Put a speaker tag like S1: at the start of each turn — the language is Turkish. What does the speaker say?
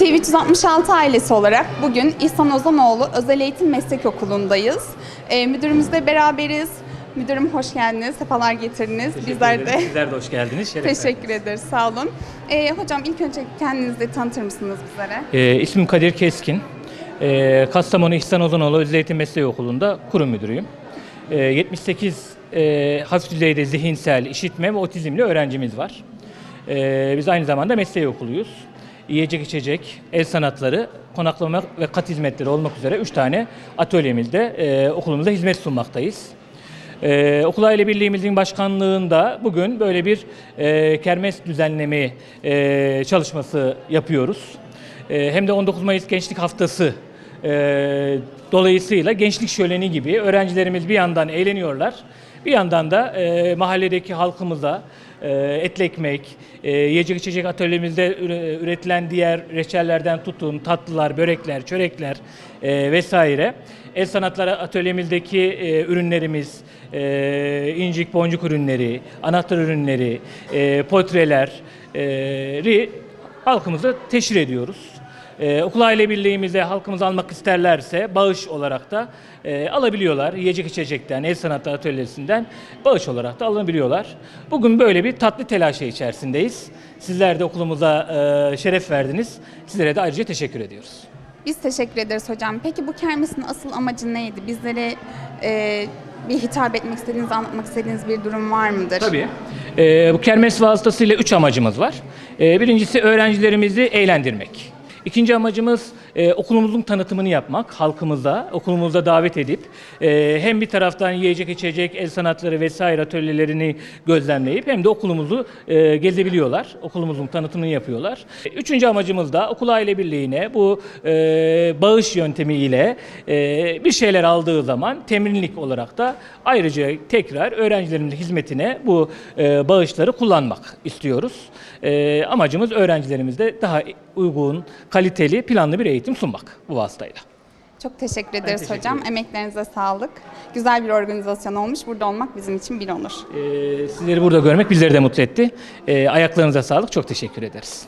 S1: TV 366 ailesi olarak bugün İhsan Ozanoğlu Özel Eğitim Meslek Okulu'ndayız. Ee, müdürümüzle beraberiz. Müdürüm hoş geldiniz, sefalar getirdiniz. Bizler de
S2: Sizler de hoş geldiniz. Şeref
S1: teşekkür ederiz, sağ olun. Ee, hocam ilk önce kendinizi de tanıtır mısınız bizlere?
S2: Ee, ismim Kadir Keskin. Ee, Kastamonu İhsan Ozanoğlu Özel Eğitim Mesleği Okulu'nda kurum müdürüyüm. Ee, 78 e, hafif düzeyde zihinsel, işitme ve otizmli öğrencimiz var. Ee, biz aynı zamanda mesleği okuluyuz. Yiyecek içecek, el sanatları, konaklama ve kat hizmetleri olmak üzere 3 tane atölyemizde e, okulumuzda hizmet sunmaktayız. Ee, Okul Aile Birliğimizin başkanlığında bugün böyle bir e, kermes düzenleme e, çalışması yapıyoruz. E, hem de 19 Mayıs Gençlik Haftası e, dolayısıyla gençlik şöleni gibi öğrencilerimiz bir yandan eğleniyorlar, bir yandan da e, mahalledeki halkımıza e, etli ekmek, e, yiyecek içecek atölyemizde üre- üretilen diğer reçellerden tutun, tatlılar, börekler, çörekler e, vesaire. El sanatları atölyemizdeki e, ürünlerimiz, e, incik boncuk ürünleri, anahtar ürünleri, e, portreleri halkımıza teşhir ediyoruz. Ee, okul aile birliğimize halkımız almak isterlerse bağış olarak da e, alabiliyorlar. Yiyecek içecekten, el sanatları atölyesinden bağış olarak da alabiliyorlar. Bugün böyle bir tatlı telaşe içerisindeyiz. Sizler de okulumuza e, şeref verdiniz. Sizlere de ayrıca teşekkür ediyoruz.
S1: Biz teşekkür ederiz hocam. Peki bu kermesin asıl amacı neydi? Bizlere e, bir hitap etmek istediğiniz, anlatmak istediğiniz bir durum var mıdır?
S2: Tabii. Ee, bu kermes vasıtasıyla üç amacımız var. Ee, birincisi öğrencilerimizi eğlendirmek. İkinci amacımız e, okulumuzun tanıtımını yapmak, halkımıza, okulumuza davet edip e, hem bir taraftan yiyecek içecek, el sanatları vesaire atölyelerini gözlemleyip hem de okulumuzu e, gezebiliyorlar, okulumuzun tanıtımını yapıyorlar. Üçüncü amacımız da okul aile birliğine bu e, bağış yöntemiyle e, bir şeyler aldığı zaman temrinlik olarak da ayrıca tekrar öğrencilerimizin hizmetine bu e, bağışları kullanmak istiyoruz. E, amacımız öğrencilerimize daha uygun, kaliteli, planlı bir eğitim sunmak bu vasıtayla.
S1: Çok teşekkür ederiz
S2: teşekkür
S1: hocam.
S2: ederim.
S1: Emeklerinize sağlık. Güzel bir organizasyon olmuş. Burada olmak bizim için bir onur.
S2: E, sizleri burada görmek bizleri de mutlu etti. E, ayaklarınıza sağlık, çok teşekkür ederiz.